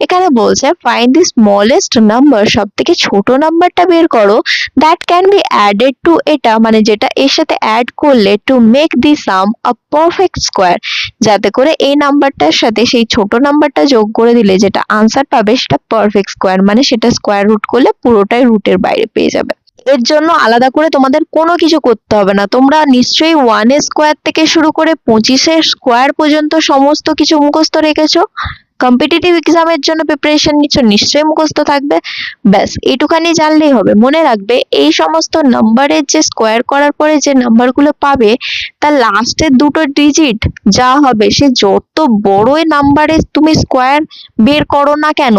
এখানে বলছে find the smallest number সব থেকে ছোট নাম্বারটা বের করো। That can be added to এটা মানে যেটা এর সাথে অ্যাড করলে to make the sum a perfect square যাতে করে এই নাম্বারটার সাথে সেই ছোট নাম্বারটা যোগ করে দিলে যেটা আনসার পাবে সেটা পারফেক্ট স্কোয়ার মানে সেটা স্কোয়ার রুট করলে পুরোটাই রুটের বাইরে পেয়ে যাবে। এর জন্য আলাদা করে তোমাদের কোনো কিছু করতে হবে না। তোমরা নিশ্চয়ই ওয়ানের স্কোয়ার থেকে শুরু করে পঁচিশের স্কোয়ার পর্যন্ত সমস্ত কিছু মুখস্থ রেখেছো। কম্পিটিটিভ এক্সামের জন্য প্রিপারেশন নিচ্ছ, নিশ্চয়ই মুখস্থ থাকবে। ব্যাস, এইটুখানি জানলেই হবে। মনে রাখবে, এই সমস্ত নাম্বারের যে স্কোয়ার করার পরে যে নাম্বারগুলো পাবে, তার লাস্টের দুটো ডিজিট যা হবে, সে যত বড়ই নাম্বারে তুমি স্কোয়ার বের করো না কেন,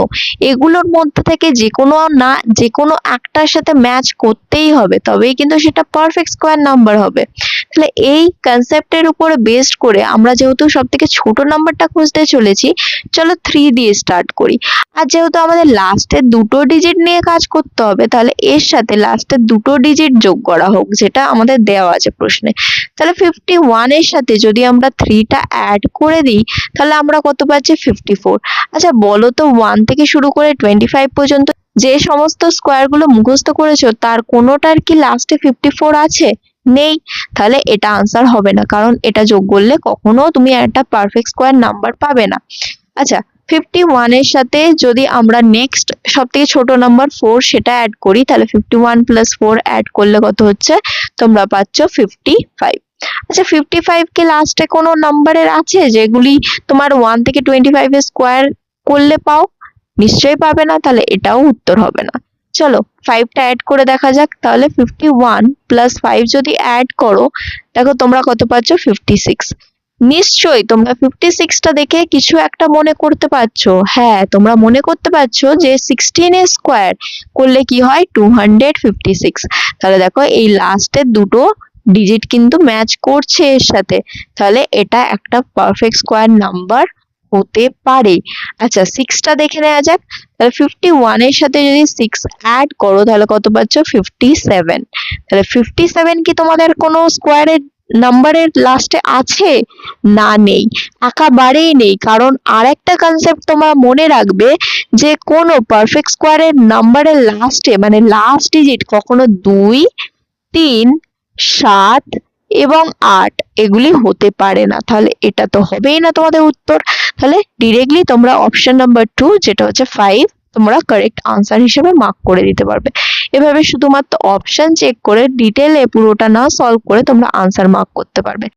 এগুলোর মধ্যে থেকে যে কোনো না, যে কোনো একটার সাথে ম্যাচ করতেই হবে। তবেই কিন্তু সেটা পারফেক্ট স্কোয়ার নাম্বার হবে। তাহলে এই কনসেপ্টের উপরে বেসড করে আমরা যেহেতু সব থেকে ছোট নাম্বারটা খুঁজতে চলেছি, চলো থ্রি দিয়ে স্টার্ট করি। আর যেহেতু আমাদের লাস্টের দুটো ডিজিট নিয়ে কাজ করতে হবে, তাহলে এর সাথে লাস্টের দুটো ডিজিট যোগ করা হোক, যেটা আমাদের দেওয়া আছে প্রশ্নে। তাহলে ফিফটি ওয়ানের সাথে যদি আমরা থ্রিটা অ্যাড করে দিই, তাহলে আমরা কত পাচ্ছি? ফিফটি ফোর আচ্ছা বলো তো ওয়ান থেকে শুরু করে টোয়েন্টি ফাইভ পর্যন্ত যে সমস্ত স্কোয়ারগুলো মুখস্থ করেছ, তার কোনোটার কি লাস্টে ফিফটি ফোর আছে? নেই। তাহলে এটা আনসার হবে না, কারণ এটা যোগ করলে কখনো তুমি একটা পারফেক্ট স্কোয়ার নাম্বার পাবে না। আচ্ছা ফিফটি ওয়ানের সাথে যদি আমরা নেক্সট সব থেকে ছোট নাম্বার ফোর সেটা অ্যাড করি, তাহলে fifty one plus four add করলে কত হচ্ছে? তোমরা পাচ্ছ ফিফটি ফাইভ আচ্ছা ফিফটি ফাইভ কে লাস্টে কোনো নাম্বারের আছে যেগুলি তোমার ওয়ান থেকে টোয়েন্টি ফাইভ স্কোয়ার করলে পাও? নিশ্চয়ই পাবে না, তাহলে এটাও উত্তর হবে না। চলো ফাইভটা অ্যাড করে দেখা যাক, তাহলে ফিফটি ওয়ান প্লাস ফাইভ যদি অ্যাড করো, দেখো তোমরা কত পাচ্ছ? ফিফটি সিক্স নিশ্চয়ই, তোমরা ফিফটি সিক্সটা দেখে কিছু একটা মনে করতে পারছ। হ্যাঁ তোমরা মনে করতে পারছ যে সিক্সটিন স্কোয়ার করলে কি হয়? টু হান্ড্রেড ফিফটি সিক্স তাহলে দেখো, এই লাস্টের দুটো ডিজিট কিন্তু ম্যাচ করছে এর সাথে। তাহলে এটা একটা পারফেক্ট স্কোয়ার নাম্বার হতে পারে। আচ্ছা সিক্সটা দেখে নেওয়া যাক। তাহলে ফিফটি ওয়ানের সাথে যদি সিক্স অ্যাড করো, তাহলে কত পাচ্ছ? ফিফটি সেভেন তাহলে ফিফটি সেভেন কি তোমাদের কোনো স্কোয়ারের নাম্বারের লাস্টে আছে? না, নেই। একেবারেই নেই। কারণ আরেকটা কনসেপ্ট তোমরা মনে রাখবে যে কোনো পারফেক্ট স্কোয়ারের নাম্বারের লাস্টে মানে লাস্ট ডিজিট কখনো দুই, তিন, সাত এবং আট, এগুলি হতে পারে না। তাহলে এটা তো হবেই না তোমাদের উত্তর। তাহলে ডিরেক্টলি তোমরা অপশন নাম্বার টু যেটা হচ্ছে ফাইভ তোমরা কারেক্ট আনসার হিসেবে মার্ক করে দিতে পারবে। এভাবে শুধুমাত্র অপশন চেক করে ডিটেলে পুরোটা না সলভ করে তোমরা আনসার মার্ক করতে পারবে।